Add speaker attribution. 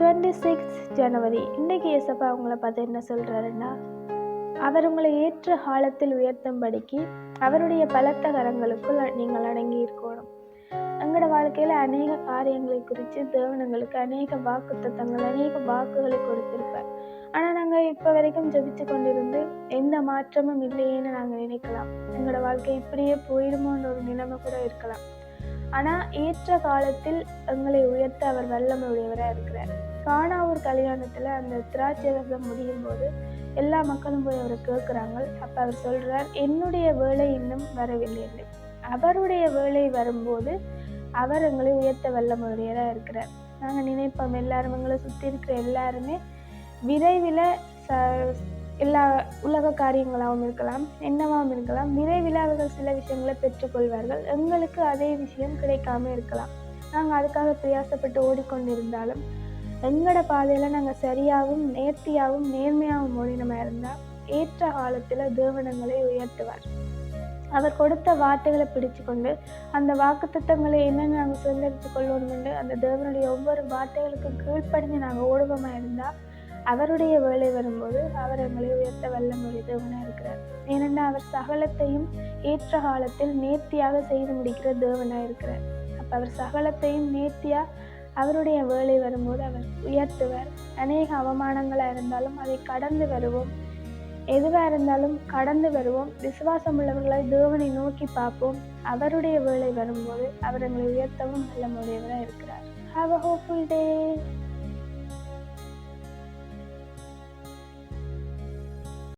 Speaker 1: Twenty six ஜனவரி இன்றைக்கி ஏசப்பா உங்களை பார்த்து என்ன சொல்கிறாருன்னா அவர் உங்களை ஏற்ற காலத்தில் உயர்த்தும்படிக்கு அவருடைய பலத்த கரங்களுக்குள் நீங்கள் அடங்கி இருக்கணும். எங்களோட வாழ்க்கையில் அநேக காரியங்களை குறித்து தேவனங்களுக்கு அநேக வாக்கு தத்தங்கள் அநேக வாக்குகளை கொடுத்துருப்பார். ஆனால் நாங்கள் இப்போ வரைக்கும் ஜபித்து கொண்டிருந்து எந்த மாற்றமும் இல்லையேன்னு நாங்கள் நினைக்கலாம். எங்களோட வாழ்க்கை இப்படியே போயிடுமோன்ற ஒரு நிலைமை கூட இருக்கலாம். ஆனால் ஏற்ற காலத்தில் எங்களை உயர்த்த அவர் வல்லமையுடையவராக இருக்கிறார். காணாவூர் கல்யாணத்தில் அந்த திராட்சை ரசம் முடியும் போது எல்லா மக்களும் போய் அவரை கேட்குறாங்க. அப்போ அவர் சொல்கிறார் என்னுடைய வேலை இன்னும் வரவில்லை. என்று. அவருடைய வேலை வரும்போது அவர் எங்களை உயர்த்த வல்லமை இருக்கிறார். நாங்கள் நினைப்போம் எல்லாரும் எங்களை சுற்றி இருக்கிற எல்லாருமே விரைவில் எல்லா உலக காரியங்களாகவும் இருக்கலாம் என்னவாகவும் இருக்கலாம் விரைவில் அவர்கள் சில விஷயங்களை பெற்றுக்கொள்வார்கள். எங்களுக்கு அதே விஷயம் கிடைக்காம இருக்கலாம். நாங்கள் அதுக்காக பிரயாசப்பட்டு ஓடிக்கொண்டிருந்தாலும் எங்களோட பாதையில் நாங்கள் சரியாகவும் நேர்த்தியாகவும் நேர்மையாகவும் ஓடினமா இருந்தால் ஏற்ற காலத்தில் தேவனங்களை உயர்த்துவார். அவர் கொடுத்த வார்த்தைகளை பிடிச்சு கொண்டு அந்த வாக்குத்தத்தங்களை என்னென்னு நாங்கள் சொல்லெடுத்து கொண்டு அந்த தேவனுடைய ஒவ்வொரு வார்த்தைகளுக்கும் கீழ்ப்படிஞ்சு நாங்கள் ஓடுவோமா இருந்தால் அவருடைய வேலை வரும்போது அவர் எங்களை உயர்த்த வல்ல தேவனாக இருக்கிறார் ஏனென்றால் அவர் சகலத்தையும் ஏற்ற காலத்தில் நேர்த்தியாக செய்து முடிக்கிற தேவனாக இருக்கிறார் அப்போ அவர் சகலத்தையும் நேர்த்தியாக அவருடைய வேலை வரும்போது அவர் உயர்த்துவார். அநேக அவமானங்களாக இருந்தாலும் அதை கடந்து வருவோம். எதுவாக இருந்தாலும் கடந்து வருவோம். விசுவாசம் உள்ளவர்களை தேவனை நோக்கி பார்ப்போம். அவருடைய வேலை வரும்போது அவர் எங்களை உயர்த்தவும் நல்ல முடியவராக இருக்கிறார் ஹாவ் அ ஹோப்ஃபுல் டே